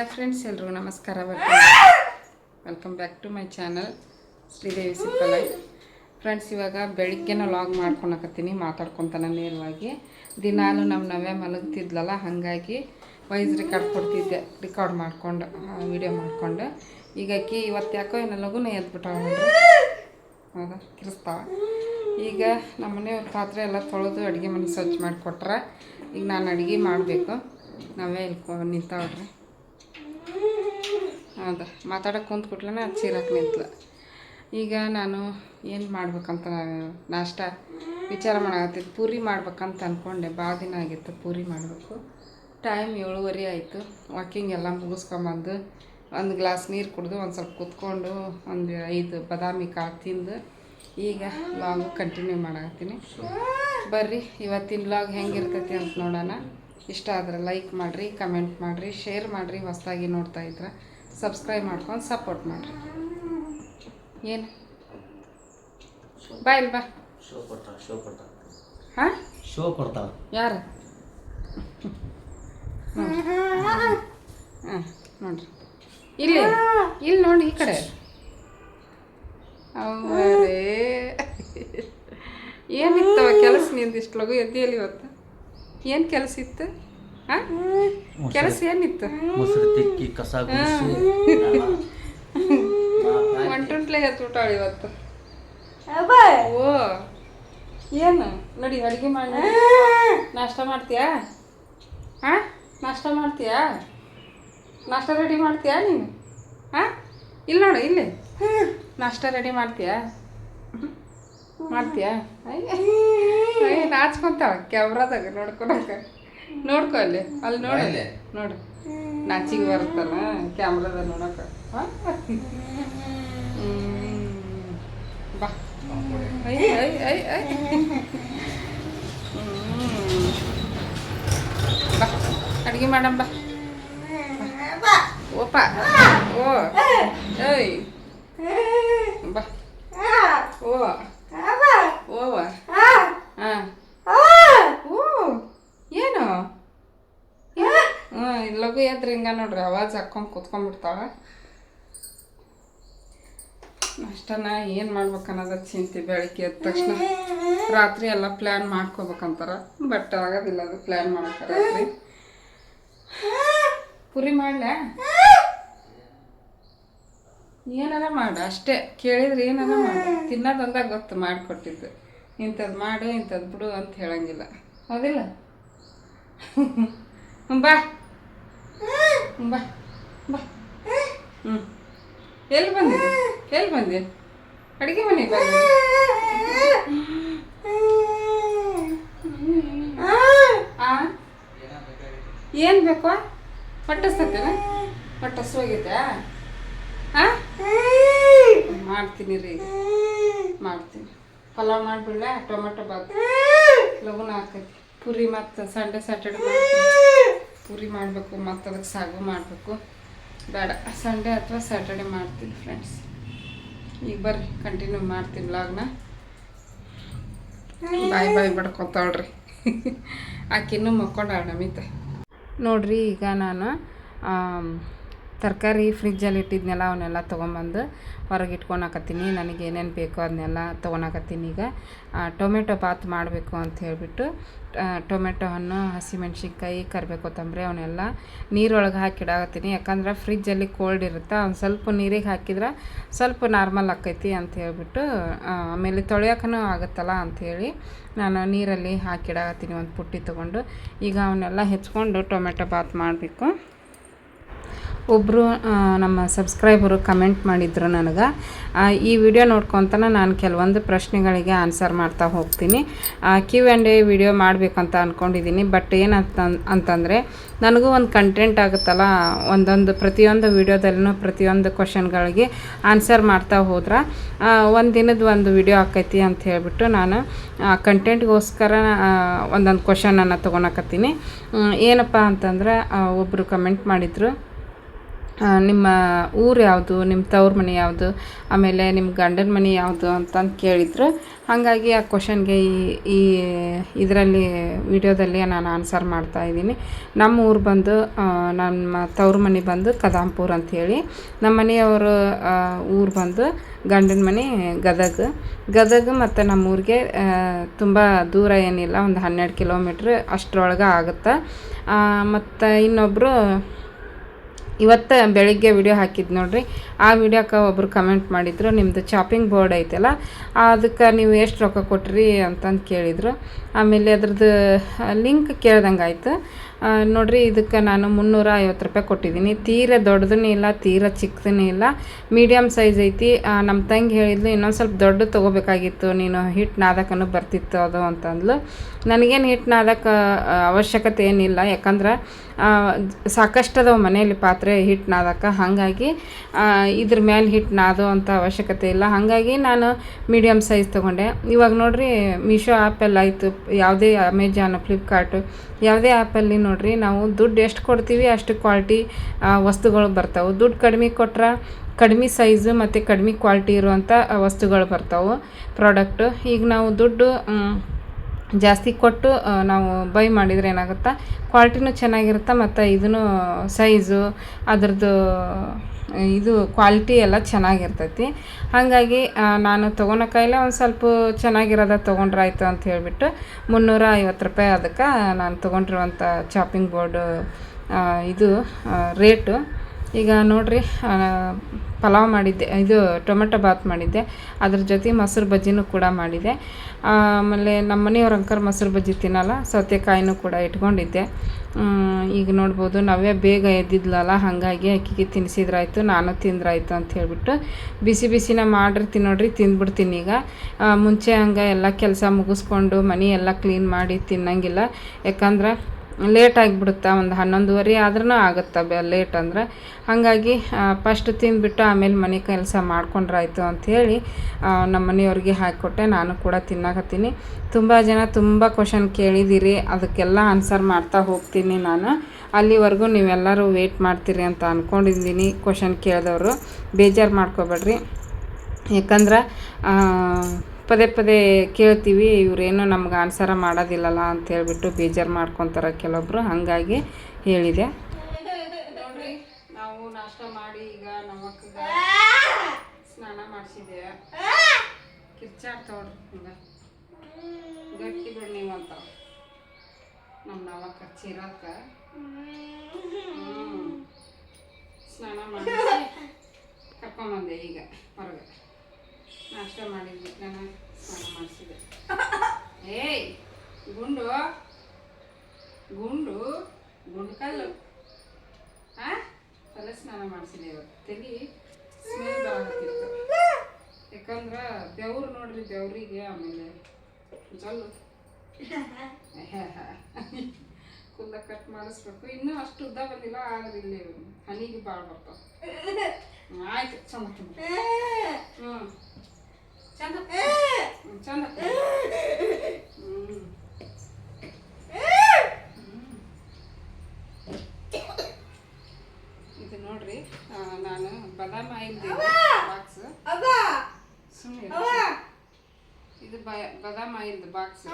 Hi friends ಎಲ್ರಿಗೂ ನಮಸ್ಕಾರ. Welcome welcome back to my channel Sridevi life friends ಇವಾಗ ಬೆಳಿಗ್ಗೆನ ಲಾಗ್ ಮಾಡ್ಕೊಳಕತ್ತೀನಿ ಮಾತಾಡ್ಕೊತಾನೆ ನೇರವಾಗಿ. ದಿನಾಲು ನಮ್ಮ ನಾವೇ ಮಲಗ್ತಿದ್ಲಲ್ಲ, ಹಾಗಾಗಿ ವಾಯ್ಸ್ ರೆಕಾರ್ಡ್ ಕೊಡ್ತಿದ್ದೆ ರೆಕಾರ್ಡ್ ಮಾಡ್ಕೊಂಡು ವಿಡಿಯೋ ಮಾಡ್ಕೊಂಡು. ಈಗ ಅಕ್ಕಿ ಇವತ್ತು ಯಾಕೋ ಏನೋ ಲಘುನ ಎದ್ಬಿಟ್ಟಾಳ ನೋಡ್ರಿ? ಹೌದಾ? ಕಿರಿಸ್ತಾವ ಈಗ ನಮ್ಮ ಮನೆಯವ್ರ ಪಾತ್ರೆ ಎಲ್ಲ ತೊಳೆದು ಅಡುಗೆ ಮನೆ ಸ್ವಚ್ಛ ಮಾಡಿಕೊಟ್ರೆ. ಈಗ ನಾನು ಅಡುಗೆ ಮಾಡಬೇಕು. ನಾವೇ ಇಲ್ಕೊ ನಿಂತಾವ್ರಿ ಹೌದಾ, ಮಾತಾಡೋಕೆ ಕುಂತ ಕೊಟ್ಲೇ ಅದು ಚೀರಕ್ಕೆ ನಿಂತ್ಲ. ಈಗ ನಾನು ಏನು ಮಾಡ್ಬೇಕಂತ ನಾಷ್ಟ ವಿಚಾರ ಮಾಡಾಕತ್ತಿದ್ದು ಪೂರಿ ಮಾಡ್ಬೇಕಂತ ಅಂದ್ಕೊಂಡೆ ಭಾಳ ದಿನ ಆಗಿತ್ತು ಪೂರಿ ಮಾಡಬೇಕು. ಟೈಮ್ ಏಳುವರೆ ಆಯಿತು ವಾಕಿಂಗ್ ಎಲ್ಲ ಮುಗಿಸ್ಕೊಂಬಂದು ಒಂದು ಗ್ಲಾಸ್ ನೀರು ಕುಡಿದು ಒಂದು ಸ್ವಲ್ಪ ಕುತ್ಕೊಂಡು ಒಂದು ಐದು ಬಾದಾಮಿ ಕಾಳು ತಿಂದು ಈಗ ಲಾಗು ಕಂಟಿನ್ಯೂ ಮಾಡಾಕತ್ತೀನಿ. ಬರ್ರಿ, ಇವತ್ತಿನ ಲಾಗ್ ಹೆಂಗಿರ್ತೈತಿ ಅಂತ ನೋಡೋಣ. ಇಷ್ಟ ಆದ್ರೆ ಲೈಕ್ ಮಾಡಿರಿ ಕಮೆಂಟ್ ಮಾಡಿರಿ ಶೇರ್ ಮಾಡಿರಿ ಹೊಸದಾಗಿ ನೋಡ್ತಾ ಇದ್ರೆ ಸಬ್ಸ್ಕ್ರೈಬ್ ಮಾಡ್ಕೊಂಡು ಸಪೋರ್ಟ್ ಮಾಡಿರಿ. ಏನು? ಬಾಯ್ ಇಲ್ಲಿ ಬಾ. ಹಾಂ? ಶೋ ಕೊಡ್ತಾವ ಯಾರು? ಹಾಂ ನೋಡ್ರಿ. ಇಲ್ಲಿ ಇಲ್ಲಿ ನೋಡಿ ಈ ಕಡೆ. ಅವರೇ. ಏನಿತ್ತವ ಕೆಲಸ ನಿಂದಿಷ್ಟು ಲಗು ಎದ್ದಿಯಲ್ಲಿ ಇವತ್ತು? ಏನು ಕೆಲಸ ಇತ್ತು? ಹಾಂ ಕೆಲಸ ಏನಿತ್ತು? ಮೊಸರು ತಿಕ್ಕಿ ಕಸ ಎತ್ಬಿಟ್ಟಾಳ ಇವತ್ತು. ಓ. ಏನು? ನಡಿ ಅಡುಗೆ ಮಾಡಿ. ನಾಷ್ಟ ಮಾಡ್ತೀಯಾ? ಹಾಂ ನಾಷ್ಟ ಮಾಡ್ತೀಯಾ? ನಾಷ್ಟ ರೆಡಿ ಮಾಡ್ತೀಯಾ ನೀನು? ಹಾಂ ಇಲ್ಲ ನೋಡು ಇಲ್ಲಿ. ನಾಷ್ಟ ರೆಡಿ ಮಾಡ್ತೀಯಾ? ಮಾಡ್ತೀಯಾ? ನಾಚ್ಕೊಂತಾವ ಕ್ಯಾಮ್ರಾದಾಗ ನೋಡ್ಕೊಳಕ. ನೋಡ್ಕೊ ಅಲ್ಲಿ ಅಲ್ಲಿ ನೋಡ. ನೋಡು. ನಾಚಿಗೆ ಬರುತ್ತಲ್ಲ ಕ್ಯಾಮ್ರಾದಾಗ ನೋಡಕ. ಬಾ. ಐ ಐ ಐ ಐ. ಬಾ. ಅಡುಗೆ ಮಾಡಮ್ ಬಾ. ಓಪ. ಓ. ಏಯ್. ಬಾ. ಓ. ಓವ ಹಾಂ ಓ ಏನು ಹ್ಞೂ ಲಘು ಎದ್ರೆ ಹಿಂಗ ನೋಡ್ರಿ ಆವಾಜ್ ಹಾಕ್ಕೊಂಡು ಕುತ್ಕೊಂಡ್ಬಿಡ್ತಾವ. ಅಷ್ಟನ ಏನು ಮಾಡ್ಬೇಕು ಅನ್ನೋದ ಚಿಂತೆ ಬೆಳಿಗ್ಗೆ ಎದ್ದ ತಕ್ಷಣ. ರಾತ್ರಿ ಎಲ್ಲ ಪ್ಲ್ಯಾನ್ ಮಾಡ್ಕೋಬೇಕಂತಾರ ಬಟ್ ಆಗೋದಿಲ್ಲ ಅದು ಪ್ಲ್ಯಾನ್ ಮಾಡಕ್ಕೆ ರಾತ್ರಿ. ಪುರಿ ಮಾಡ್ಲಾ? ಏನಾರ ಮಾಡು, ಅಷ್ಟೇ. ಕೇಳಿದ್ರೆ ಏನಾರ ಮಾಡು. ತಿನ್ನೋದಂದ ಗೊತ್ತು, ಮಾಡಿಕೊಟ್ಟಿದ್ದು. ಇಂಥದ್ದು ಮಾಡು ಇಂಥದ್ದು ಬಿಡು ಅಂತ ಹೇಳಂಗಿಲ್ಲ. ಹೌದಿಲ್ಲ? ಬಾ. ಬಾ ಬಾ. ಹ್ಞೂ ಎಲ್ಲಿ ಬಂದೆ? ಎಲ್ಲಿ ಬಂದೆ? ಅಡುಗೆ ಮನೆಗೆ ಬಂದೆ ಏನು ಬೇಕು? ಹೊಟ್ಟಸ್ತೇನ ಹೊಟ್ಟೆ ಹೋಗೈತೆ ಹಾಂ ಮಾಡ್ತೀನಿ ರೀ. ಮಾಡ್ತೀನಿ. ಪಲಾವ್ ಮಾಡಿಬಿಡ್ಲ? ಟೊಮೆಟೊ ಬಾತ್. ಲಗುನ ಹಾಕೈತಿ ಪುರಿ ಮತ್ತು ಸಂಡೇ ಸ್ಯಾಟರ್ಡೆ ಮಾಡ್ತೀನಿ. ಪುರಿ ಮಾಡಬೇಕು, ಮತ್ತು ಅದಕ್ಕೆ ಸಾಗು ಮಾಡಬೇಕು. ಬೇಡ ಸಂಡೇ ಅಥವಾ ಸ್ಯಾಟರ್ಡೆ ಮಾಡ್ತೀನಿ ಫ್ರೆಂಡ್ಸ್ ಈಗ ಬರ್ರಿ ಕಂಟಿನ್ಯೂ ಮಾಡ್ತೀನಿ ಬ್ಲಾಗ್ನ ಬಾಯ್ ಬಾಯ್ ಬಡ್ಕೊತಾಳ್ರಿ ಆಕಿನ್ನೂ ಮಕ್ಕೊಂಡಾಳ ನಮಿತ. ನೋಡ್ರಿ ಈಗ ನಾನು ತರಕಾರಿ ಫ್ರಿಜ್ಜಲ್ಲಿ ಇಟ್ಟಿದ್ನೆಲ್ಲ ಅವನ್ನೆಲ್ಲ ತೊಗೊಂಬಂದು ಹೊರಗೆ ಇಟ್ಕೊಳಕತ್ತೀನಿ ನನಗೆ ಏನೇನು ಬೇಕೋ ಅದನ್ನೆಲ್ಲ ತೊಗೊಳಕತ್ತೀನಿ ಈಗ ಟೊಮೆಟೊ ಬಾತ್ ಮಾಡಬೇಕು ಅಂತ ಹೇಳಿಬಿಟ್ಟು ಟೊಮೆಟೊ ಹಣ್ಣು ಹಸಿಮೆಣ್ಸಿನ್ಕಾಯಿ ಕರಿಬೇಕು ಕೊತ್ತಂಬರಿ ಅವನ್ನೆಲ್ಲ ನೀರೊಳಗೆ ಹಾಕಿಡಾಗತ್ತೀನಿ ಯಾಕಂದ್ರೆ ಫ್ರಿಜ್ಜಲ್ಲಿ ಕೋಲ್ಡ್ ಇರುತ್ತೆ ಒಂದು ಸ್ವಲ್ಪ ನೀರಿಗೆ ಹಾಕಿದ್ರೆ ಸ್ವಲ್ಪ ನಾರ್ಮಲ್ ಆಕೈತಿ ಅಂತ ಹೇಳ್ಬಿಟ್ಟು ಆಮೇಲೆ ತೊಳೆಯೋಕೂ ಆಗುತ್ತಲ್ಲ ಅಂಥೇಳಿ ನಾನು ನೀರಲ್ಲಿ ಹಾಕಿಡಾಕತ್ತೀನಿ ಒಂದು ಪುಟ್ಟಿ ತೊಗೊಂಡು ಈಗ ಅವನ್ನೆಲ್ಲ ಹೆಚ್ಕೊಂಡು ಟೊಮೆಟೊ ಬಾತ್ ಮಾಡಬೇಕು. ಒಬ್ಬರು ನಮ್ಮ ಸಬ್ಸ್ಕ್ರೈಬರು ಕಮೆಂಟ್ ಮಾಡಿದ್ರು ನನಗೆ ಈ ವಿಡಿಯೋ ನೋಡ್ಕೊತಾನೆ ನಾನು ಕೆಲವೊಂದು ಪ್ರಶ್ನೆಗಳಿಗೆ ಆನ್ಸರ್ ಮಾಡ್ತಾ ಹೋಗ್ತೀನಿ. ಕ್ಯೂ ಆ್ಯಂಡ್ ಎ ವಿಡಿಯೋ ಮಾಡಬೇಕಂತ ಅಂದ್ಕೊಂಡಿದ್ದೀನಿ ಬಟ್ ಏನಂತ ಅಂತಂದರೆ ನನಗೂ ಒಂದು ಕಂಟೆಂಟ್ ಆಗುತ್ತಲ್ಲ, ಒಂದೊಂದು, ಪ್ರತಿಯೊಂದು ವಿಡಿಯೋದಲ್ಲೂ ಪ್ರತಿಯೊಂದು ಕ್ವಶನ್ಗಳಿಗೆ ಆನ್ಸರ್ ಮಾಡ್ತಾ ಹೋದ್ರೆ ಒಂದು ದಿನದ ಒಂದು ವಿಡಿಯೋ ಆಕೈತಿ ಅಂತ ಹೇಳಿಬಿಟ್ಟು ನಾನು ಕಂಟೆಂಟ್ಗೋಸ್ಕರ ಒಂದೊಂದು ಕ್ವಶನನ್ನು ತೊಗೊಳಕತ್ತೀನಿ ಏನಪ್ಪ ಅಂತಂದ್ರೆ ಒಬ್ಬರು ಕಮೆಂಟ್ ಮಾಡಿದರು ನಿಮ್ಮ ಊರು ಯಾವುದು ನಿಮ್ಮ ತವ್ರ ಮನೆ ಯಾವುದು, ಆಮೇಲೆ ನಿಮ್ಮ ಗಂಡನ ಮನೆ ಯಾವುದು ಅಂತಂದು ಕೇಳಿದ್ರು. ಹಾಗಾಗಿ ಆ ಕ್ವಶನ್ಗೆ ಈ ಈ ಇದರಲ್ಲಿ, ವಿಡಿಯೋದಲ್ಲಿ ನಾನು ಆನ್ಸರ್ ಮಾಡ್ತಾ ಇದ್ದೀನಿ. ನಮ್ಮ ಊರು ಬಂದು ನಮ್ಮ ತವ್ರ ಮನೆ ಬಂದು ಕದಾಂಪುರ್ ಅಂಥೇಳಿ ನಮ್ಮ ಮನೆಯವರು ಊರು ಬಂದು ಗಂಡನ ಮನೆ ಗದಗ. ಗದಗ ಮತ್ತು ನಮ್ಮ ಊರಿಗೆ ತುಂಬ ದೂರ ಏನಿಲ್ಲ, ಒಂದು ಹನ್ನೆರಡು ಕಿಲೋಮೀಟ್ರ್ ಅಷ್ಟರೊಳಗೆ ಆಗುತ್ತೆ. ಮತ್ತು ಇನ್ನೊಬ್ಬರು ಇವತ್ತು ಬೆಳಿಗ್ಗೆ ವಿಡಿಯೋ ಹಾಕಿದ್ದು ನೋಡಿರಿ. ಆ ವಿಡಿಯೋಕ್ಕೆ ಒಬ್ಬರು ಕಮೆಂಟ್ ಮಾಡಿದ್ರು ನಿಮ್ಮದು ಚಾಪಿಂಗ್ ಬೋರ್ಡ್ ಐತಲ್ಲ, ಅದಕ್ಕೆ ನೀವು ಎಷ್ಟು ರೊಕ್ಕ ಕೊಟ್ರಿ? ಅಂತಂದು ಕೇಳಿದರು. ಆಮೇಲೆ ಅದ್ರದ್ದು ಲಿಂಕ್ ಕೇಳ್ದಂಗೆ ಆಯಿತು. ನೋಡಿರಿ, ಇದಕ್ಕೆ ನಾನು ಮುನ್ನೂರ ಐವತ್ತು ರೂಪಾಯಿ ಕೊಟ್ಟಿದ್ದೀನಿ. ತೀರ ದೊಡ್ಡದೂ ಇಲ್ಲ, ತೀರ ಚಿಕ್ಕದೂ ಇಲ್ಲ. ಮೀಡಿಯಮ್ ಸೈಜ್ ಐತಿ. ನಮ್ಮ ತಂಗಿ ಹೇಳಿದ್ಲು, ಇನ್ನೊಂದು ಸ್ವಲ್ಪ ದೊಡ್ಡ ತೊಗೋಬೇಕಾಗಿತ್ತು, ನೀನು ಹಿಟ್ಟು ನಾದಕ್ಕೂ ಬರ್ತಿತ್ತು ಅದು ಅಂತಂದ್ಲು. ನನಗೇನು ಹಿಟ್ಟು ನಾದಕ್ಕೆ ಅವಶ್ಯಕತೆ ಏನಿಲ್ಲ. ಯಾಕಂದ್ರೆ ಸಾಕಷ್ಟು ಮನೆಯಲ್ಲಿ ಪಾತ್ರೆ ಹಿಟ್ಟು ನಾದಕ್ಕೆ ಹಾಗಾಗಿ ಇದ್ರ ಮೇಲೆ ಹಿಟ್ಟು ಅಂತ ಅವಶ್ಯಕತೆ ಇಲ್ಲ. ಹಾಗಾಗಿ ನಾನು ಮೀಡಿಯಮ್ ಸೈಜ್ ತೊಗೊಂಡೆ. ಇವಾಗ ನೋಡಿರಿ ಮೀಶೋ ಆ್ಯಪಲ್ಲಿ ಆಯಿತು. ಯಾವುದೇ ಅಮೆಜಾನ್ ಫ್ಲಿಪ್ಕಾರ್ಟು ಯಾವುದೇ ಆ್ಯಪಲ್ಲಿ ನೋಡಿರಿ, ನಾವು ದುಡ್ಡು ಎಷ್ಟು ಕೊಡ್ತೀವಿ ಅಷ್ಟು ಕ್ವಾಲಿಟಿ ವಸ್ತುಗಳು ಬರ್ತಾವೆ. ದುಡ್ಡು ಕಡಿಮೆ ಕೊಟ್ರೆ ಕಡಿಮೆ ಸೈಜು ಮತ್ತು ಕಡಿಮೆ ಕ್ವಾಲಿಟಿ ಇರುವಂಥ ವಸ್ತುಗಳು ಬರ್ತಾವೆ. ಪ್ರಾಡಕ್ಟು ಈಗ ನಾವು ದುಡ್ಡು ಜಾಸ್ತಿ ಕೊಟ್ಟು ನಾವು ಬೈ ಮಾಡಿದರೆ ಏನಾಗುತ್ತೆ? ಕ್ವಾಲಿಟಿನೂ ಚೆನ್ನಾಗಿರುತ್ತೆ? ಮತ್ತು ಇದೂ ಸೈಜು, ಅದ್ರದ್ದು, ಇದು ಕ್ವಾಲಿಟಿ ಎಲ್ಲ ಚೆನ್ನಾಗಿರ್ತೈತಿ. ಹಾಗಾಗಿ ನಾನು ತೊಗೊಳಕಾಯಿಲ್ಲ ಒಂದು ಸ್ವಲ್ಪ ಚೆನ್ನಾಗಿರೋದ ತೊಗೊಂಡ್ರಾಯ್ತು ಅಂತ ಹೇಳಿಬಿಟ್ಟು ಮುನ್ನೂರ ಐವತ್ತು ರೂಪಾಯಿ ಅದಕ್ಕೆ ನಾನು ತೊಗೊಂಡಿರುವಂಥ ಚಾಪಿಂಗ್ ಬೋರ್ಡು ಇದು ರೇಟು ಈಗ ನೋಡ್ರಿ ಪಲಾವ್ ಮಾಡಿದ್ದೆ, ಇದು ಟೊಮೆಟೊ ಬಾತ್ ಮಾಡಿದ್ದೆ. ಅದ್ರ ಜೊತೆ ಮೊಸರು ಬಜ್ಜಿನೂ ಕೂಡ ಮಾಡಿದ್ದೆ. ಆಮೇಲೆ ನಮ್ಮ ಮನೆಯವ್ರ ಅಂಕರ್ ಮೊಸರು ಬಜ್ಜಿ ತಿನ್ನಲ್ಲ, ಸೌತೆಕಾಯಿನೂ ಕೂಡ ಇಟ್ಕೊಂಡಿದ್ದೆ. ಈಗ ನೋಡ್ಬೋದು, ನಾವೇ ಬೇಗ ಎದ್ದಿದ್ಲಲ್ಲ, ಹಾಗಾಗಿ ಅಕ್ಕಿಗೆ ತಿನ್ನಿಸಿದ್ರಾಯ್ತು ನಾನು ತಿಂದ್ರಾಯ್ತು ಅಂತ ಹೇಳ್ಬಿಟ್ಟು ಬಿಸಿ ಬಿಸಿನ ಮಾಡಿರ್ತೀನಿ ತಿನ್ನೋಡ್ರಿ, ತಿಂದ್ಬಿಡ್ತೀನಿ ಈಗ. ಮುಂಚೆ ಹಂಗೆ ಎಲ್ಲ ಕೆಲಸ ಮುಗಿಸ್ಕೊಂಡು ಮನೆ ಎಲ್ಲ ಕ್ಲೀನ್ ಮಾಡಿ ತಿನ್ನಂಗಿಲ್ಲ. ಯಾಕಂದ್ರೆ ಲೇಟ್ ಆಗಿಬಿಡುತ್ತೆ? ಒಂದು ಹನ್ನೊಂದುವರೆ ಆದ್ರೂ ಆಗುತ್ತೆ ಬೆ ಲೇಟ್ ಅಂದ್ರೆ? ಹಾಗಾಗಿ ಫಸ್ಟ್ ತಿಂದುಬಿಟ್ಟು ಆಮೇಲೆ ಮನೆ ಕೆಲಸ ಮಾಡ್ಕೊಂಡ್ರಾಯ್ತು ಅಂಥೇಳಿ ನಮ್ಮ ಮನೆಯವ್ರಿಗೆ ಹಾಕಿಕೊಟ್ಟೆ. ನಾನು ಕೂಡ ತಿನ್ನಕತ್ತೀನಿ. ತುಂಬ ಜನ ತುಂಬ ಕ್ವಶನ್ ಕೇಳಿದ್ದೀರಿ ಅದಕ್ಕೆಲ್ಲ ಆನ್ಸರ್ ಮಾಡ್ತಾ ಹೋಗ್ತೀನಿ ನಾನು. ಅಲ್ಲಿವರೆಗೂ ನೀವೆಲ್ಲರೂ ವೇಟ್ ಮಾಡ್ತೀರಿ ಅಂತ ಅಂದ್ಕೊಂಡಿದ್ದೀನಿ ಕ್ವಶನ್ ಕೇಳಿದವರು. ಬೇಜಾರು ಮಾಡ್ಕೋಬೇಡ್ರಿ. ಯಾಕಂದ್ರೆ ಪದೇ ಪದೇ ಕೇಳ್ತೀವಿ, ಇವರೇನು ನಮ್ಗೆ ಆನ್ಸರ ಮಾಡೋದಿಲ್ಲಲ್ಲ ಅಂತ ಹೇಳಿಬಿಟ್ಟು ಬೇಜಾರು ಮಾಡ್ಕೊತಾರೆ ಕೆಲವೊಬ್ಬರು ಹಾಗಾಗಿ ಹೇಳಿದೆ. ನೋಡ್ರಿ, ನಾವು ನಾಷ್ಟ ಮಾಡಿ ಈಗ ನಮ್ಮ ಸ್ನಾನ ಮಾಡಿಸಿದೆ ಕಿರ್ಚಾಡ್ತವ್ರಿ ಹಿಂಗ. ಗಟ್ಟಿ ಬಿಡ್ ನೀವು ಅಂತ. ನಮ್ಮ ನವಕ್ಕ ಚಿರಕ್ಕ. ಹ್ಮ್. ಸ್ನಾನ ಮಾಡಿ ಕರ್ಕೊಂಬಂದೆ ಈಗ ಹೊರಗೆ. ನಾಷ್ಟ ಮಾಡಿದ್ವಿ. ನಾನು ಮಾಡಿಸಿದೆ. ಏಯ್ ಗುಂಡು. ಗುಂಡು ಗುಂಡ್ಕಲ್ಲು ಕಲ್ಲು. ಆ? ತಲೆ ಸ್ನಾನ ಮಾಡಿಸಿದೆ ಇವತ್ತು. ತೆಲಿ ಸ್ಮೆಲ್ ಯಾಕಂದ್ರೆ ಬೆವ್ರು ನೋಡ್ರಿ ಬೆವ್ರಿಗೆ ಆಮೇಲೆ ಜಲ್ಲು. ಕುಲ್ಲ ಕಟ್ ಮಾಡಿಸ್ಬೇಕು. ಇನ್ನೂ ಅಷ್ಟು ಉದ್ದ ಬಂದಿಲ್ಲ ಆದ್ರೆ ಇಲ್ಲಿ ಹನಿಗೆ ಭಾಳ ಬರ್ತಾವ. ಆಯ್ತು. ಚಂದ ಹ್ಞೂ ಚಂದ. ಚಂದ ಹ್ಞೂ ಇದು ನೋಡ್ರಿ ನಾನು ಬದಾಮ ಆಯಿಲ್ ಬಾಕ್ಸ್ ಸುಮ್ಮನೆ ಇದು ಬದಾಮ ಆಯಿಲ್ದು ಬಾಕ್ಸ್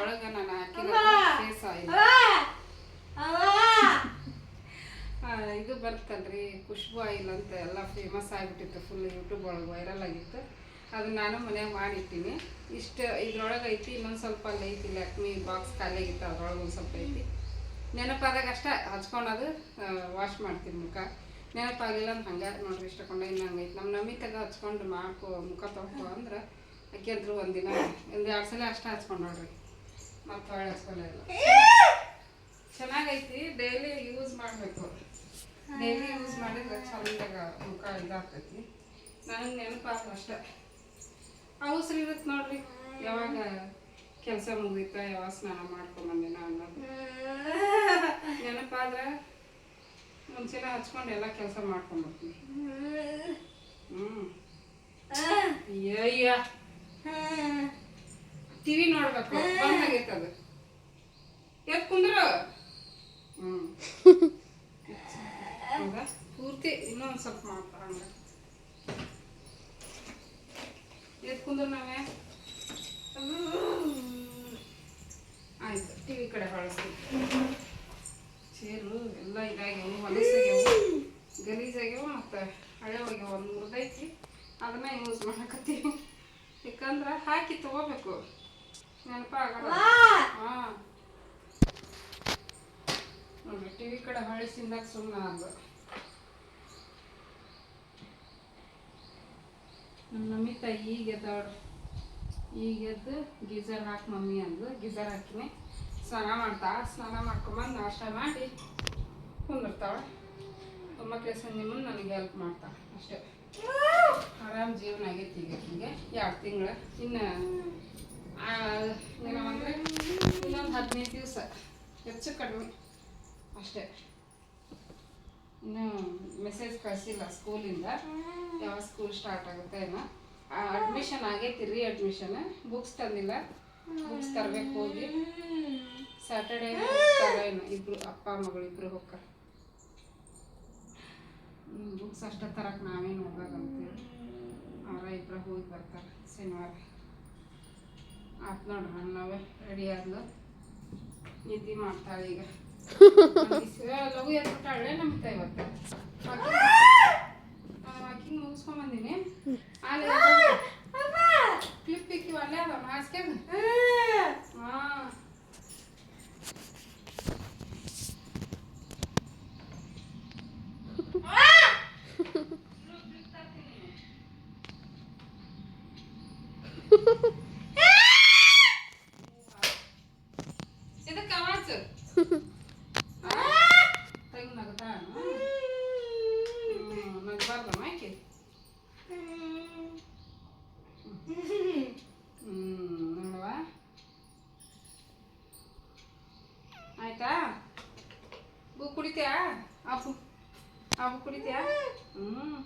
ಒಳಗೆ ನಾನು ಹಾಕಿರೋ ಫೇಸ್ ಆಯಿಲ್ ಇದು ಬರ್ತಲ್ರಿ ಖುಷ್ಬು ಆಯಿಲ್ ಅಂತ ಎಲ್ಲ ಫೇಮಸ್ ಆಗಿಬಿಟ್ಟಿತ್ತು ಫುಲ್ ಯೂಟ್ಯೂಬ್ ಒಳಗೆ ವೈರಲ್ ಆಗಿತ್ತು. ಅದು ನಾನು ಮನ್ಯಾಗ ಮಾಡಿಟ್ಟಿನಿ ಇಷ್ಟು ಇದ್ರೊಳಗೆ ಐತಿ ಇನ್ನೊಂದು ಸ್ವಲ್ಪ ಅಲ್ಲಿ ಐತಿ ಲ್ಯಾಕ್ಮಿ ಬಾಕ್ಸ್ ಖಾಲಿ ಆಗಿತ್ತು ಅದ್ರೊಳಗೆ ಒಂದು ಸ್ವಲ್ಪ ಐತಿ. ನೆನಪಾದಾಗ ಅಷ್ಟೇ ಹಚ್ಕೊಂಡದು ವಾಶ್ ಮಾಡ್ತೀನಿ ಮುಖ. ನೆನಪಾಗಿಲ್ಲ ಅಂತ ಹಂಗೆ ನೋಡ್ರಿ ಇಷ್ಟ ಕೊಂಡ ಇನ್ನು ಹಂಗೈತಿ ನಮ್ಮ ನಮಿತಗ ಹಚ್ಕೊಂಡು ಮಾಡ್ಕೊ ಮುಖ ತೊಳ್ಕೊ ಅಂದ್ರೆ ಅಕ್ಕಿದ್ರು ಒಂದಿನ ಒಂದು ಎರಡು ಸಲ ಅಷ್ಟೇ ಹಚ್ಕೊಂಡು ನೋಡ್ರಿ. ಮತ್ತೆ ಹೊಳ್ಳಿ ಹಚ್ಕೊಳ್ಳೋಲ್ಲ ಚೆನ್ನಾಗೈತಿ ಡೈಲಿ ಯೂಸ್ ಮಾಡಬೇಕು. ಡೈಲಿ ಯೂಸ್ ಮಾಡಿದ್ರೆ ಚಂದಾಗ ಮುಖ ಇದಾಗ್ತೈತಿ ನನಗೆ ನೆನಪಾದ್ರು ಅಷ್ಟೇ. ಅವಸರ ಇರುತ್ತೆ ನೋಡ್ರಿ. ಯಾವಾಗ ಕೆಲಸ ಮುಗಿತ ಯಾವಾಗ ಸ್ನಾನ ಮಾಡ್ಕೊಂಬಂದಿನ ಅನ್ನೋದು. ನೆನಪಾದ್ರೆ ಮುಂಚೆನ ಹಚ್ಕೊಂಡು ಎಲ್ಲ ಕೆಲಸ ಮಾಡ್ಕೊಂಡ್ಬಿಡ್ತೀನಿ ಹ್ಞೂ ಅಯ್ಯಯ್ಯ. ಟಿವಿ ನೋಡ್ಬೇಕು. ಅದು. ಎತ್ ಕುಂದ್ರು. ಹ್ಞೂ ಹೌದಾ ಪೂರ್ತಿ ಇನ್ನೊಂದು ಸ್ವಲ್ಪ ಮಾಡ್ತಾ ಹಂಗೆ. ಎದ್ದು ಕುಂದ್ರೆ ನಾವೇ? ಆಯ್ತು ಟಿ ವಿ ಕಡೆ ಬಳಸ್ತೀವಿ ಚೇರು ಎಲ್ಲ ಇದಾಗ್ಯಾವ ಹೊಲಸಾಗ್ಯವು ಗಲೀಜಾಗ್ಯವು ಮತ್ತು ಹಳೆ ಹೋಗ್ಯವು ಒಂದು ಮುರಿದೈತಿ ಅದನ್ನ ಯೂಸ್ ಮಾಡಕತ್ತೀವಿ. ಯಾಕಂದ್ರೆ ಹಾಕಿ ತೊಗೋಬೇಕು. ನೆನಪಾಗಲ್ಲ ಹಾಂ. ನೋಡ್ರಿ ಟಿ ವಿ ಕಡೆ ಹೊಳಿಸಿಂದಾಗ ಸುಮ್ಮನೆ ಅದು ನಮ್ಮ ತಾಯಿ ಈಗ ಎದ್ದವ್ರಿ ಈಗ ಎದ್ದು ಗೀಜರ್ ಹಾಕಿ ಮಮ್ಮಿ ಅಂದು ಗೀಜರ್ ಹಾಕಿನಿ. ಸ್ನಾನ ಮಾಡ್ತಾಳ ಸ್ನಾನ ಮಾಡ್ಕೊಂಬಂದು ನಾಷ್ಟ ಮಾಡಿ ಕುಂದಿರ್ತಾಳ. ಒಂಬತ್ತು ಸಂಜೆ ಮುಂದೆ ನನಗೆ ಹೆಲ್ಪ್ ಮಾಡ್ತಾಳೆ ಅಷ್ಟೇ. ಆರಾಮ್ ಜೀವನ ಆಗೈತಿ ಈಗ ಆಕಿಗೆ ಎರಡು ತಿಂಗಳು? ಇನ್ನು ಏನವಂದ್ರೆ ಇನ್ನೊಂದು ಹದಿನೈದು ದಿವಸ. ಹೆಚ್ಚು ಕಡಿಮೆ. ಅಷ್ಟೇ. ಇನ್ನೂ ಮೆಸೇಜ್ ಕಳಿಸಿಲ್ಲ ಸ್ಕೂಲಿಂದ ಯಾವ ಸ್ಕೂಲ್ ಸ್ಟಾರ್ಟ್ ಆಗುತ್ತೆ ಏನೋ. ಅಡ್ಮಿಷನ್ ಆಗೈತಿ ರೀ ಅಡ್ಮಿಷನ್ ಬುಕ್ಸ್ ತಂದಿಲ್ಲ. ಬುಕ್ಸ್ ತರಬೇಕು ಹೋಗಿ. ಸ್ಯಾಟರ್ಡೇ ಏನು ಇಬ್ರು ಅಪ್ಪ, ಮಗಳು ಇಬ್ರು ಹೋಗ್ತಾರೆ. ಬುಕ್ಸ್ ಅಷ್ಟೇ ತರಕ್ಕೆ ನಾವೇನು ಹೋಗೋದಂತೇಳಿ ಅವರ ಇಬ್ಬರು ಹೋಗಿ ಬರ್ತಾರೆ ಶನಿವಾರ. ಆತ್ ನೋಡ್ರಿ, ನಾವೇ ರೆಡಿ ಆದ್ಲು. ನಿದ್ದೆ ಮಾಡ್ತಾಳೆ ಈಗ. ಲಘು ಎದ್ಬಿಟ್ಟಾಳೆ ನಮ್ತ ಇವತ್ತು. ವಾಕಿಂಗ್ ಮುಗಿಸ್ಕೊಂಬಂದಿನಿ ಅಲ್ಲಿ ಕ್ಲಿಪ್ ಇಕ್ಕಿವ ಅಲ್ಲೇ ಅದ ಮಾಸ್ಕ್ಯಾಗ ಹಾಂ ಇದಕ್ಕೆ ಆವಾಜ್ ತಂಗಿ ನಗತಾ ನಗಬಾರ್ದಮ್ಮ ಆಕೆ ಹ್ಮ್ ನೋಡುವ ಆಯ್ತಾ ಬೂ ಕುಡಿತ್ಯಾ ಅಪ್ಪು ಅಪ್ಪು ಕುಡಿತೀಯ? ಹ್ಮ್.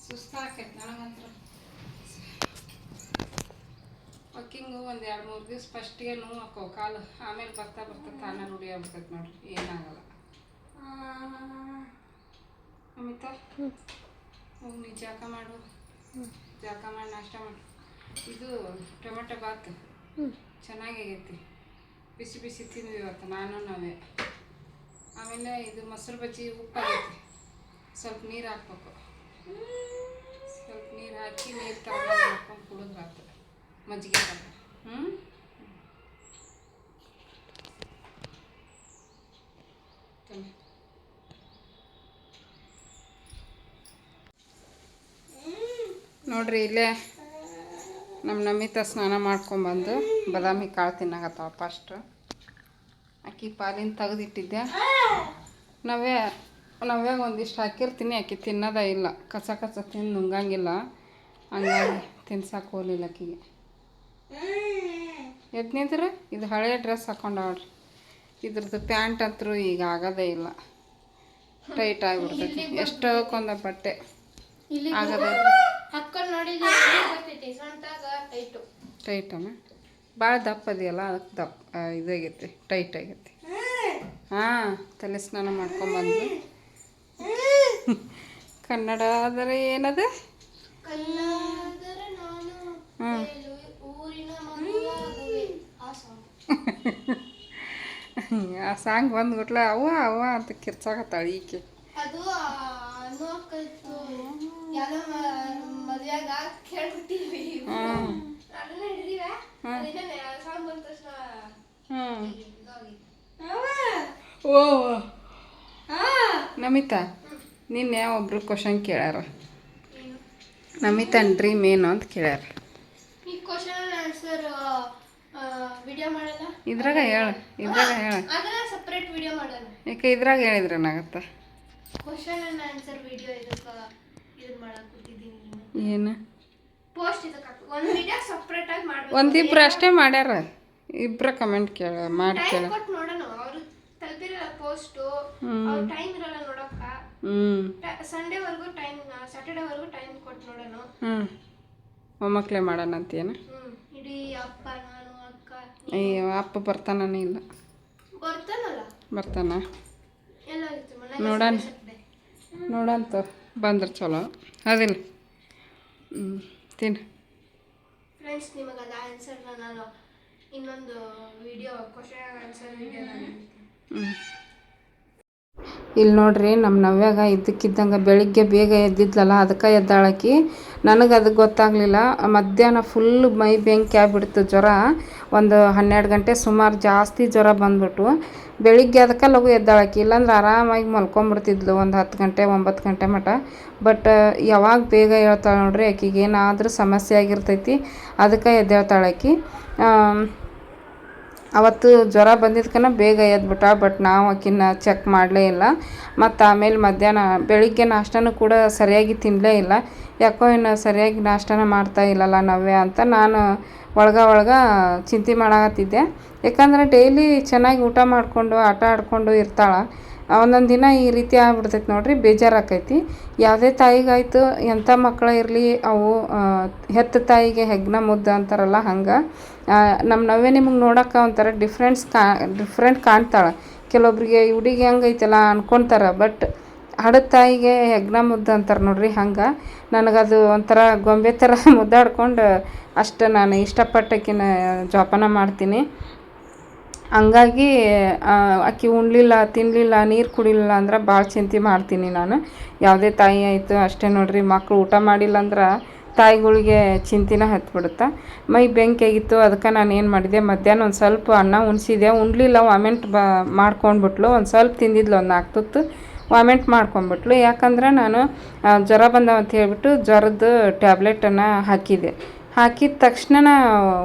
ಸುಸ್ತಾಕೈತೆ ನನಗಂತ್ರ ವಾಕಿಂಗು ಒಂದು ಎರಡು ಮೂರು ದಿವ್ಸ ಫಸ್ಟಿಗೆ ನೋವು ಹಾಕೋ ಕಾಲು ಆಮೇಲೆ ಬರ್ತಾ ಬರ್ತಾ ತಾನೇ ರೂಢಿ ಆಗ್ಬಿಡ್ತೈತೆ ನೋಡ್ರಿ ಏನಾಗಲ್ಲ. ಅಮಿತಾ ಹೋಗಿ ನೀ ಜಾಕ ಮಾಡು. ಜಾಕ ಮಾಡಿ ನಾಷ್ಟ ಮಾಡು. ಇದು ಟೊಮೆಟೊ ಬಾತ್. ಚೆನ್ನಾಗೈತಿ. ಬಿಸಿ ಬಿಸಿ ತಿಂದ್ವಿ ಇವತ್ತು ನಾನು ನಾವೇ. ಆಮೇಲೆ ಇದು ಮೊಸರು ಬಜ್ಜಿ ಉಪ್ಪಾಗೈತಿ ಸ್ವಲ್ಪ ನೀರು ಹಾಕ್ಬೇಕು. ಸ್ವಲ್ಪ ನೀರು ಹಾಕಿ ನೀರು ತಗೊಂಡು ಕುಡಿದ್ರೆ ಆಗ್ತದೆ ಮಜ್ಜಿಗೆ ಹ್ಞೂ ನೋಡ್ರಿ ಇಲ್ಲೇ ನಮ್ಮ ನಮಿತ ಸ್ನಾನ ಮಾಡ್ಕೊಂಬಂದು ಬದಾಮಿ ಕಾಳು ತಿನ್ನಾಕತ್ತಾವ ಫಸ್ಟ್ ಅಕ್ಕಿ ಪಾಲಿನ ತೆಗೆದಿಟ್ಟಿದ್ದೆ. ನಾವೇ ನಾವೇ ಒಂದಿಷ್ಟು ಹಾಕಿರ್ತೀನಿ ಅಕ್ಕಿ ತಿನ್ನೋದೇ ಇಲ್ಲ. ಕಸ ಕಸ ತಿಂದು ನುಂಗಂಗಿಲ್ಲ. ಹಂಗಾಗಿ ತಿನ್ಸಕ್ಕೆ ಹೋಗಲಿಲ್ಲ ಅಕ್ಕಿಗೆ. ಎದ್ದು ನಿಂದ್ರೆ? ಇದು ಹಳೆಯ ಡ್ರೆಸ್ ಹಾಕೊಂಡವ್ರಿ ಇದ್ರದ್ದು ಪ್ಯಾಂಟ್ ಅಂತೂ ಈಗ ಆಗೋದೇ ಇಲ್ಲ. ಟೈಟ್ ಆಗಿಬಿಡ್ತೈತಿ. ಎಷ್ಟೊಂದ ಬಟ್ಟೆ ಆಗದೇ ಹಾಕೊಂಡ್ ಟೈಟು. ಟೈಟಮ್ಮ ಭಾಳ ದಪ್ಪ ಅದೆಯಲ್ಲ, ಅದಕ್ಕೆ ದಪ್ಪ ಇದಾಗೈತೆ ಟೈಟ್ ಆಗೈತೆ. ಹಾಂ ತಲೆ ಸ್ನಾನ ಮಾಡ್ಕೊಂಬಂದು ಕನ್ನಡ ಆದರೆ ಏನದ? ಆ ಸಾಂಗ್ ಬಂದ್ಬಿಟ್ಲೆ ಅವ್ವ ಅವ್ವ ಅಂತ ಕಿರ್ಚಾಕತ್ತಾಳ ಈಕೆ. ಹ್ಞೂ ಓ ನಮಿತಾ ನಿನ್ನೆ ಒಬ್ರು ಕ್ವಶನ್ ಕೇಳ್ಯಾರ? ನಮಿತನ್ ಡ್ರೀಮ್ ಏನು ಅಂತ ಕೇಳ್ಯಾರ. ಇದ್ರಾಗ ಹೇಳ ಇದ್ರಾಗ ಹೇಳ. ಯಾಕೆ ಇದ್ರಾಗ ಹೇಳಿದ್ರೆ ಏನಾಗತ್ತ? ಏನು? ಪೋಸ್ಟ್ ಇದಕ್ಕೆ ಒಂದು ವಿಡಿಯೋ ಸಪ್ರೇಟ್ ಆಗಿ ಮಾಡ್ಬೇಕು. ಒಂದಿಬ್ರು ಅಷ್ಟೇ ಮಾಡ್ಯಾರ? ಇಬ್ರ ಕಮೆಂಟ್ ಕೇಳ ಮಾಡಿ ಕೇಳ. ಟೈಮ್ ಕೊಟ್ಟು ನೋಡೋಣ ಅವರು ತಲುಪಿರಲ್ಲ ಪೋಸ್ಟು ಹ್ಮ್. ಟೈಮ್ ಇರಲ್ಲ ನೋಡಕ್ಕ ಹ್ಞೂ ಸಂಡೇವರೆಗೂ ಟೈಮ್ ಸ್ಯಾಟರ್ಡೇವರೆಗೂ ಟೈಮ್ ಕೊಟ್ಟು ನೋಡೋಣ. ಹ್ಞೂ ಮೊಮ್ಮಕ್ಳೇ ಮಾಡೋಣ ಅಂತೇನು ಇಡೀ ಅಪ್ಪ ನಾನು ಅಕ್ಕ ಅಯ್ಯೋ ಅಪ್ಪ ಬರ್ತಾನೇ ಇಲ್ಲ? ಬರ್ತಾನಲ್ಲ? ಬರ್ತಾನ? ನೋಡಣ. ನೋಡಂತ ಬಂದ್ರೆ ಚಲೋ. ಅದಿಲ್ಲ ಹ್ಞೂ ತಿನ್ನು ಫ್ರೆಂಡ್ಸ್ ನಿಮಗೆ ಅದ ಆನ್ಸರ್ನ ನಾನು ಇನ್ನೊಂದು ವಿಡಿಯೋ ಕ್ವಶನ್ ಆನ್ಸರ್ ವಿಡಿಯೋ ಹ್ಞೂ ಇಲ್ಲಿ ನೋಡ್ರಿ ನಮ್ಮ ನವ್ಯಾಗ ಇದ್ದಕ್ಕಿದ್ದಂಗೆ ಬೆಳಿಗ್ಗೆ ಬೇಗ ಎದ್ದಿದ್ಲಲ್ಲ ಅದಕ್ಕೆ ಎದ್ದಾಳಕಿ. ನನಗೆ ಅದು ಗೊತ್ತಾಗಲಿಲ್ಲ. ಮಧ್ಯಾಹ್ನ ಫುಲ್ ಮೈ ಬೆಂಕಿ ಆಗಿಬಿಡ್ತು ಜ್ವರ. ಒಂದು ಹನ್ನೆರಡು ಗಂಟೆ ಸುಮಾರು ಜಾಸ್ತಿ ಜ್ವರ ಬಂದ್ಬಿಟ್ಟು ಬೆಳಿಗ್ಗೆ ಅದಕ್ಕೆ ಲಘು ಎದ್ದಾಳಕಿ ಇಲ್ಲಾಂದ್ರೆ ಆರಾಮಾಗಿ ಮಲ್ಕೊಂಬಿಡ್ತಿದ್ಲು ಒಂದು ಹತ್ತು ಗಂಟೆ ಒಂಬತ್ತು ಗಂಟೆ ಮಟ ಬಟ್ ಯಾವಾಗ ಬೇಗ ಹೇಳ್ತಾಳೆ ನೋಡ್ರಿ ಆಕಿಗೆ ಏನಾದರೂ ಸಮಸ್ಯೆ ಆಗಿರ್ತೈತಿ ಅದಕ್ಕೆ ಎದ್ದೇಳ್ತಾಳೆ ಆಕಿ ಆಮ್, ಅವತ್ತು ಜ್ವರ ಬಂದಿದ್ಕನ ಬೇಗ ಎದ್ಬಿಟ್ಟ ಬಟ್ ನಾವು ಆಕಿನ ಚೆಕ್ ಮಾಡಲೇ ಇಲ್ಲ. ಮತ್ತು ಆಮೇಲೆ ಮಧ್ಯಾಹ್ನ ಬೆಳಿಗ್ಗೆ ನಾಷ್ಟನೂ ಕೂಡ ಸರಿಯಾಗಿ ತಿನ್ನಲೇ ಇಲ್ಲ. ಯಾಕೋ ಇನ್ನು ಸರಿಯಾಗಿ ನಾಷ್ಟನ ಮಾಡ್ತಾ ಇಲ್ಲಲ್ಲ ನವ್ಯ ಅಂತ ನಾನು ಒಳಗ ಒಳಗ ಚಿಂತೆ ಮಾಡಾಕತ್ತಿದ್ದೆ. ಯಾಕಂದ್ರೆ ಡೈಲಿ ಚೆನ್ನಾಗಿ ಊಟ ಮಾಡಿಕೊಂಡು, ಆಟ ಆಡ್ಕೊಂಡು ಇರ್ತಾಳೆ. ಒಂದೊಂದು ದಿನ ಈ ರೀತಿ ಆಗ್ಬಿಡ್ತೈತೆ ನೋಡ್ರಿ, ಬೇಜಾರಾಕೈತಿ. ಯಾವುದೇ ತಾಯಿಗಾಯಿತು ಎಂಥ ಮಕ್ಕಳು ಇರಲಿ, ಅವು ಹೆತ್ತ ತಾಯಿಗೆ ಹೆಗ್ನ ಮುದ್ದು ಅಂತಾರಲ್ಲ ಹಂಗೆ. ನಮ್ಮ ನವ್ಯ ನಿಮಗೆ ನೋಡೋಕೆ ಒಂಥರ ಡಿಫ್ರೆನ್ಸ್ ಕಾ ಡಿಫ್ರೆಂಟ್ ಕಾಣ್ತಾಳೆ. ಕೆಲವೊಬ್ರಿಗೆ ಹುಡುಗಿ ಹಂಗೈತಲ್ಲ ಅನ್ಕೊತಾರೆ ಬಟ್ ಹಡದ ತಾಯಿಗೆ ಹೆಗ್ನ ಮುದ್ದು ಅಂತಾರೆ ನೋಡ್ರಿ ಹಂಗೆ. ನನಗದು ಒಂಥರ ಗೊಂಬೆ ಥರ ಮುದ್ದಾಡ್ಕೊಂಡು ಅಷ್ಟು ನಾನು ಇಷ್ಟಪಟ್ಟಕಿನ ಜೋಪಾನ ಮಾಡ್ತೀನಿ. ಹಂಗಾಗಿ ಉಣ್ಣಲಿಲ್ಲ ಉಣ್ಲಿಲ್ಲ ತಿನ್ನಲಿಲ್ಲ ನೀರು ಕುಡಿಲಿಲ್ಲ ಅಂದ್ರೆ ಭಾಳ ಚಿಂತೆ ಮಾಡ್ತೀನಿ ನಾನು. ಯಾವುದೇ ತಾಯಿ ಆಯಿತು ಅಷ್ಟೇ ನೋಡ್ರಿ ಮಕ್ಕಳು ಊಟ ಮಾಡಿಲ್ಲ ಅಂದ್ರೆ ತಾಯಿಗಳಿಗೆ ಚಿಂತಿನ ಹತ್ಬಿಡುತ್ತೆ, ಮೈ ಬೆಂಕಿ ಆಗಿತ್ತು, ಅದಕ್ಕೆ ನಾನು ಏನು ಮಾಡಿದೆ? ಮಧ್ಯಾಹ್ನ ಒಂದು ಸ್ವಲ್ಪ ಅನ್ನ ಉಣಿಸಿದೆ, ಉಣ್ಲಿಲ್ಲ, ವಾಮೆಂಟ್ ಬ, ಮಾಡ್ಕೊಂಡ್ಬಿಟ್ಲು, ಒಂದು ಸ್ವಲ್ಪ ತಿಂದಿದ್ಲು, ಒಂದು ನಾಲ್ಕು ತುತ್ತು ವಾಮೆಂಟ್ ಮಾಡ್ಕೊಂಬಿಟ್ಲು ಯಾಕಂದ್ರೆ ನಾನು ಜ್ವರ ಬಂದವ ಅಂತ ಹೇಳ್ಬಿಟ್ಟು ಜ್ವರದ ಟ್ಯಾಬ್ಲೆಟನ್ನು ಹಾಕಿದೆ. ಹಾಕಿದ ತಕ್ಷಣ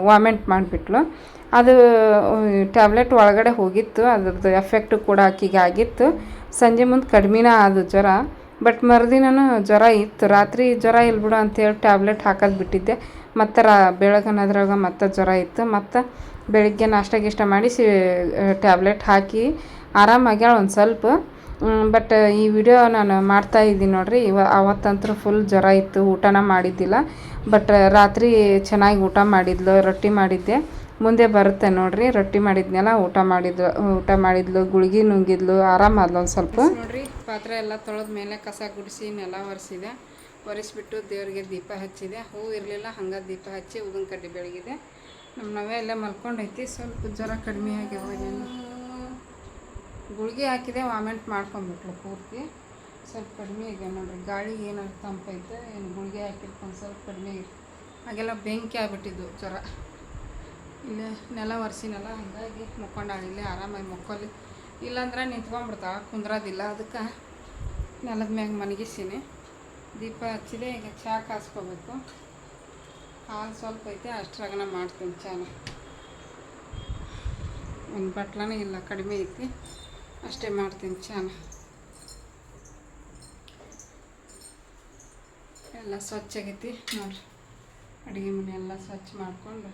ವಾಮೆಂಟ್ ಮಾಡಿಬಿಟ್ಲು. ಅದು, ಟ್ಯಾಬ್ಲೆಟ್ ಒಳಗಡೆ ಹೋಗಿತ್ತು, ಅದ್ರದ್ದು ಎಫೆಕ್ಟು ಕೂಡ ಆಕಿಗೆ ಆಗಿತ್ತು. ಸಂಜೆ ಮುಂದೆ ಕಡಿಮೆನೇ ಆದ ಜ್ವರ. ಬಟ್ ಮರುದಿನನೂ ಜ್ವರ ಇತ್ತು. ರಾತ್ರಿ ಜ್ವರ ಇಲ್ಬಿಡು ಅಂತೇಳಿ ಟ್ಯಾಬ್ಲೆಟ್ ಹಾಕೋದು ಬಿಟ್ಟಿದ್ದೆ. ಮತ್ತು ರಾ ಬೆಳಗನದ್ರಾಗ ಮತ್ತೆ ಜ್ವರ ಇತ್ತು. ಮತ್ತು ಬೆಳಿಗ್ಗೆ ನಾಷ್ಟ ಗಿಷ್ಟ ಮಾಡಿಸಿ ಟ್ಯಾಬ್ಲೆಟ್ ಹಾಕಿ ಆರಾಮಾಗ್ಯಾಳ ಒಂದು ಸ್ವಲ್ಪ. ಬಟ್ ಈ ವಿಡಿಯೋ ನಾನು ಮಾಡ್ತಾ ಇದ್ದೀನಿ ನೋಡ್ರಿ. ಇವ ಅವತ್ತಂತೂ ಫುಲ್ ಜ್ವರ ಇತ್ತು. ಊಟನ ಮಾಡಿದ್ದಿಲ್ಲ. ಬಟ್ ರಾತ್ರಿ ಚೆನ್ನಾಗಿ ಊಟ ಮಾಡಿದ್ಲು, ರೊಟ್ಟಿ ಮಾಡಿದ್ದೆ. ಮುಂದೆ ಬರುತ್ತೆ ನೋಡ್ರಿ. ರೊಟ್ಟಿ ಮಾಡಿದ್ನೆಲ್ಲ, ಊಟ ಮಾಡಿದ್ಲು ಊಟ ಮಾಡಿದ್ಲು, ಗುಳ್ಗಿ ನುಂಗಿದ್ಲು ಆರಾಮಾದ್ಲು ಒಂದು ಸ್ವಲ್ಪ. ನೋಡ್ರಿ, ಪಾತ್ರೆ ಎಲ್ಲ ತೊಳೆದ ಮೇಲೆ ಕಸ ಗುಡಿಸಿ, ನೆಲ ಒರೆಸಿದೆ. ಒರೆಸ್ಬಿಟ್ಟು ದೇವರಿಗೆ ದೀಪ ಹಚ್ಚಿದೆ. ಹೂ ಇರಲಿಲ್ಲ, ಹಂಗೆ ದೀಪ ಹಚ್ಚಿ ಹೂವಿನ ಕಡ್ಡಿ ಬೆಳಗಿದೆ. ನಮ್ಮ ನವೆ ಎಲ್ಲ ಮಲ್ಕೊಂಡೈತಿ ಸ್ವಲ್ಪ ಜ್ವರ ಕಡಿಮೆ ಆಗ್ಯಾವ ಗುಳಿಗೆ ಹಾಕಿದೆ, ವಾಮೆಂಟ್ ಮಾಡ್ಕೊಂಬಿಟ್ಲು ಪೂರ್ತಿ. ಸ್ವಲ್ಪ ಕಡಿಮೆ ಆಗ್ಯಾವ ನೋಡ್ರಿ. ಗಾಳಿ ಏನಾದ್ರು ತಂಪೈತೆ ಏನು ಗುಳಿಗೆ ಹಾಕಿರ್ಕೊಂಡು ಸ್ವಲ್ಪ ಕಡಿಮೆ ಆಗಿತ್ತು ಹಾಗೆಲ್ಲ ಬೆಂಕಿ ಆಗಿಬಿಟ್ಟಿದ್ದು ಜ್ವರ. ಇಲ್ಲೇ ನೆಲ ಒರೆಸಿನಲ್ಲ, ಹಂಗಾಗಿ ಮುಕ್ಕೊಂಡಾಳ. ಇಲ್ಲೇ ಆರಾಮಾಗಿ ಮುಕ್ಕೊಲಿ. ಇಲ್ಲಾಂದ್ರೆ ನಿಂತ್ಕೊಂಡ್ಬಿಡ್ತಾಳೆ, ಕುಂದ್ರೋದಿಲ್ಲ. ಅದಕ್ಕೆ ನೆಲದ ಮ್ಯಾಗ ಮಲಗಿಸೀನಿ ದೀಪ ಹಚ್ಚಿದೆ, ಈಗ ಚಹಾ ಕಾಸ್ಕೋಬೇಕು. ಹಾಲು ಸ್ವಲ್ಪ ಐತೆ, ಅಷ್ಟರಾಗನ ಮಾಡ್ತೀನಿ ಚಾನ. ಒಂದು ಬಟ್ಲನೇ ಇಲ್ಲ, ಕಡಿಮೆ ಐತಿ. ಅಷ್ಟೇ ಮಾಡ್ತೀನಿ ಚಾನ. ಎಲ್ಲ ಸ್ವಚ್ಛ ಆಗೈತಿ ನೋಡ್ರಿ. ಅಡುಗೆ ಮನೆ ಎಲ್ಲ ಸ್ವಚ್ಛ ಮಾಡ್ಕೊಂಡು.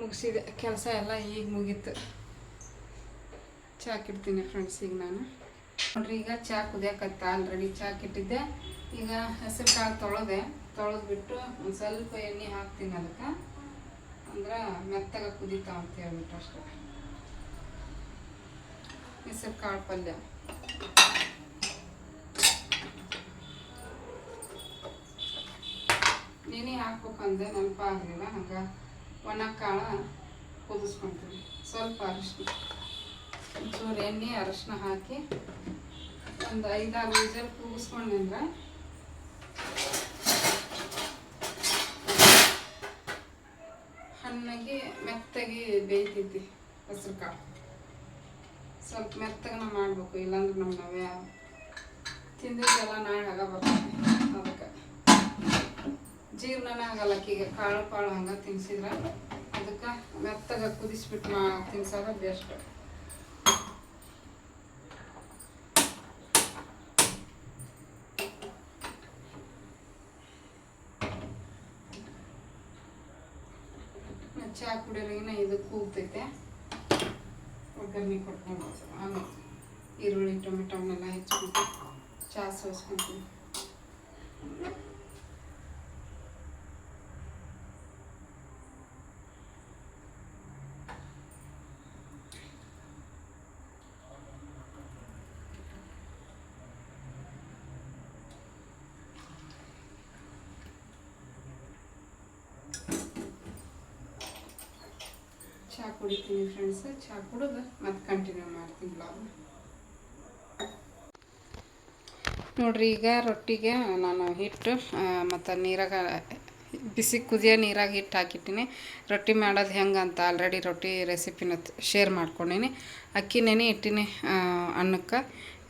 ಮುಗಿಸಿದೆ. ಕೆಲಸ ಎಲ್ಲ ಈಗ ಮುಗೀತು. ಚಾಕಿಡ್ತೀನಿ ಫ್ರೆಂಡ್ಸ್ ಈಗ ನಾನು. ನೋಡ್ರಿ, ಈಗ ಚಾ ಕುದಿಯಾಕತ್ತ ಆಲ್ರೆಡಿ ಚಾಕಿಟ್ಟಿದ್ದೆ ಈಗ ಹೆಸರು ಕಾಳು ತೊಳೆದೆ. ತೊಳೆದ್ಬಿಟ್ಟು ಒಂದು ಸ್ವಲ್ಪ ಎಣ್ಣೆ ಹಾಕ್ತೀನಿ ಅದಕ್ಕೆ. ಅಂದ್ರೆ ಮೆತ್ತಗ ಕುದೀತಾವ ಅಂತ ಹೇಳ್ಬಿಟ್ಟು ಅಷ್ಟೆ. ಹೆಸರು ಕಾಳು ಪಲ್ಯ. ನೆನೆ ಹಾಕ್ಬೇಕಂದ್ರೆ ನೆನಪಾಗಲಿಲ್ಲ, ಹಂಗೆ ಒಣ ಕಾಳು ಕುದಿಸ್ಕೊತೀವಿ. ಸ್ವಲ್ಪ ಅರಿಶಿನ ಒಂಚೂರು ಎಣ್ಣೆ ಅರಿಶಿನ ಹಾಕಿ ಒಂದು ಐದಾರು ವಿಜಲ್ ಕೂಗಿಸ್ಕೊಂಡ್ರೆ ಹಣ್ಣಾಗಿ ಮೆತ್ತಗೆ ಬೇಯ್ತೈತಿ ಹೆಸ್ರು ಕಾಳು. ಸ್ವಲ್ಪ ಮೆತ್ತಗನ ಮಾಡಬೇಕು, ಇಲ್ಲಾಂದ್ರೆ ನಮ್ಮ ನಾವೇ ತಿಂದಿದ್ದೆಲ್ಲ ನಾಳೆ ಆಗ ಬರ್ತೀವಿ ಜೀರ್ಣನೇ ಆಗಲ್ಲ ಅಕ್ಕಿಗೆ ಕಾಳು ಪಾಳು ಹಂಗೆ ತಿನ್ಸಿದ್ರೆ ಅದಕ್ಕೆ ಮೆತ್ತಗ ಕುದಿಸ್ಬಿಟ್ಟು ಮಾ ತಿನ್ಸೋದು ಬೆಸ್ಟ್ ಚಹಾ ಕುಡಿಯೋರಿಗಿನ ಇದು ಕೂಗ್ತೈತೆ. ಒಗ್ಗರಣೆ ಕೊಟ್ಕೊಂಡು ಆಮೇಲೆ ಈರುಳ್ಳಿ ಟೊಮೆಟೊನೆಲ್ಲ ಹೆಚ್ಚಿಬಿಟ್ಟು ಚಹಾ ಸೋಸ್ಕೊಂತೀನಿ. ಕುಡಿತೀನಿ ಚಾ ಕುಡಿದು, ಮತ್ತೆ ಕಂಟಿನ್ಯೂ ಮಾಡ್ತೀನಿ ಬ್ಲಾಗ್ ನೋಡ್ರಿ, ಈಗ ರೊಟ್ಟಿಗೆ ನಾನು ಹಿಟ್ಟು ಮತ್ತು ನೀರಾಗ, ಬಿಸಿ ಕುದಿಯೋ ನೀರಾಗಿ ಹಿಟ್ಟು ಹಾಕಿಟ್ಟಿನಿ. ರೊಟ್ಟಿ ಮಾಡೋದು ಹೆಂಗೆ ಅಂತ ಆಲ್ರೆಡಿ ರೊಟ್ಟಿ ರೆಸಿಪಿನ ಶೇರ್ ಮಾಡ್ಕೊಂಡೀನಿ. ಅಕ್ಕಿ ನೆನೆ ಇಟ್ಟಿನಿ ಅನ್ನಕ್ಕೆ.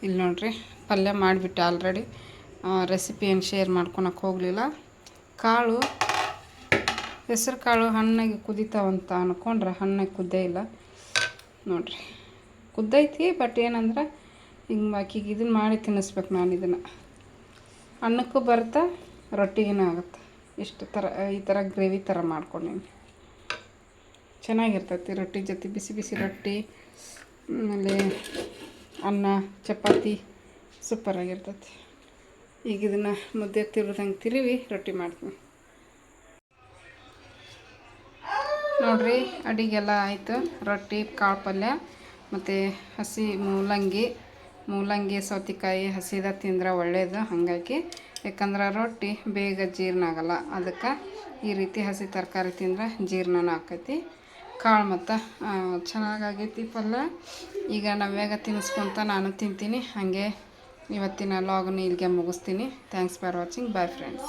ಇಲ್ಲಿ ನೋಡ್ರಿ, ಪಲ್ಯ ಮಾಡಿಬಿಟ್ಟೆ ಆಲ್ರೆಡಿ ರೆಸಿಪಿ ಏನು ಶೇರ್ ಮಾಡ್ಕೊಳಕ್ಕೆ ಹೋಗಲಿಲ್ಲ. ಕಾಳು, ಹೆಸರು ಕಾಳು ಹಣ್ಣಾಗಿ ಕುದಿತಾವಂತ ಅನ್ಕೊಂಡ್ರೆ ಹಣ್ಣಾಗಿ ಕುದ್ದೇ ಇಲ್ಲ. ನೋಡ್ರಿ. ಕುದ್ದೈತಿ ಬಟ್ ಏನಂದ್ರೆ ಹಿಂಗೆ ಆಕಿಗೆ ಇದನ್ನು ಮಾಡಿ ತಿನ್ನಿಸ್ಬೇಕು ನಾನು ಇದನ್ನು. ಅನ್ನಕ್ಕೂ ಬರ್ತಾ, ರೊಟ್ಟಿಗೇನು ಆಗುತ್ತೆ. ಇಷ್ಟು ಥರ ಈ ಥರ ಗ್ರೇವಿ ಥರ ಮಾಡ್ಕೊಂಡೀನಿ. ಚೆನ್ನಾಗಿರ್ತೈತಿ ರೊಟ್ಟಿ ಜೊತೆ, ಬಿಸಿ ಬಿಸಿ ರೊಟ್ಟಿ, ಆಮೇಲೆ ಅನ್ನ, ಚಪಾತಿ ಸೂಪರಾಗಿರ್ತೈತಿ ಈಗ ಇದನ್ನು ಮುದ್ದೆ ತಿರುದಂಗೆ ತಿರುವಿ ರೊಟ್ಟಿ ಮಾಡ್ತೀನಿ. ನೋಡ್ರಿ, ಅಡಿಗೆಲ್ಲ ಆಯಿತು. ರೊಟ್ಟಿ, ಕಾಳು ಪಲ್ಯ, ಮತ್ತು ಹಸಿ ಮೂಲಂಗಿ. ಮೂಲಂಗಿ, ಸೌತೆಕಾಯಿ, ಹಸಿದ ತಿಂದ್ರೆ ಒಳ್ಳೆಯದು ಹಾಗಾಗಿ. ಯಾಕಂದ್ರೆ ರೊಟ್ಟಿ ಬೇಗ ಜೀರ್ಣ ಆಗಲ್ಲ. ಅದಕ್ಕೆ ಈ ರೀತಿ ಹಸಿ ತರಕಾರಿ ತಿಂದ್ರೆ ಜೀರ್ಣನೂ ಆಕೈತಿ. ಕಾಳು ಮತ್ತು ಚೆನ್ನಾಗಾಗೈತಿ ಪಲ್ಯ. ಈಗ ನವ್ಯಾಗ ತಿನ್ನಿಸ್ಕೊಂತ ನಾನು ತಿಂತೀನಿ. ಹಾಗೆ ಇವತ್ತಿನ ಲಾಗ್ನ ಇಲ್ಲಿಗೆ ಮುಗಿಸ್ತೀನಿ. Thanks for watching bye friends